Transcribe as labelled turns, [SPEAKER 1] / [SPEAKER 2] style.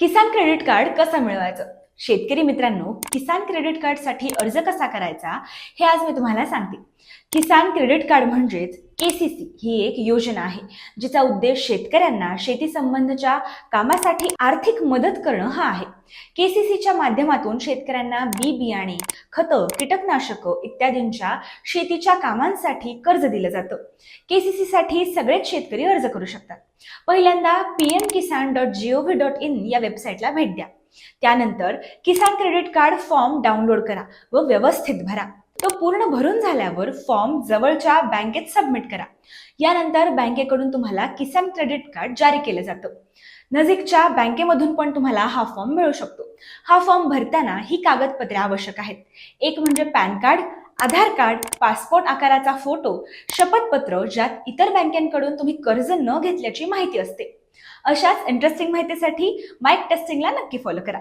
[SPEAKER 1] किसान credit card कसं मिळवायचं? शेतकरी मित्रांनो किसान क्रेडिट कार्डसाठी अर्ज कसा करायचा हे आज मी तुम्हाला सांगते. किसान क्रेडिट कार्ड म्हणजेच केसीसी ही एक योजना आहे जिचा उद्देश शेतकऱ्यांना शेती संबंधच्या कामासाठी आर्थिक मदत करणं हा आहे. केसीसीच्या माध्यमातून शेतकऱ्यांना बी बियाणे खतं कीटकनाशकं इत्यादींच्या शेतीच्या कामांसाठी कर्ज दिलं जातं. केसीसी साठी सगळेच शेतकरी अर्ज करू शकतात. पहिल्यांदा P M Kisan dot gov dot in या वेबसाईटला भेट द्या. त्यानंतर Kisan credit card form download करा व व्यवस्थित भरा. तो पूर्ण भरून झाल्यावर फॉर्म जवळच्या बँकेत सबमिट करा. यानंतर बँकेकडून तुम्हाला किसान क्रेडिट कार्ड जारी केलं जातं. नजीकच्या बँकेमधून पण तुम्हाला हा फॉर्म मिळू शकतो. हा फॉर्म भरताना ही कागदपत्रे आवश्यक आहेत. एक म्हणजे PAN card Aadhaar card passport आकाराचा फोटो शपथपत्र ज्यात इतर बँकांकडून तुम्ही कर्ज न घेतल्याची माहिती असते. अशाच इंटरेस्टिंग माहितीसाठी माईक टेस्टिंगला नक्की फॉलो करा.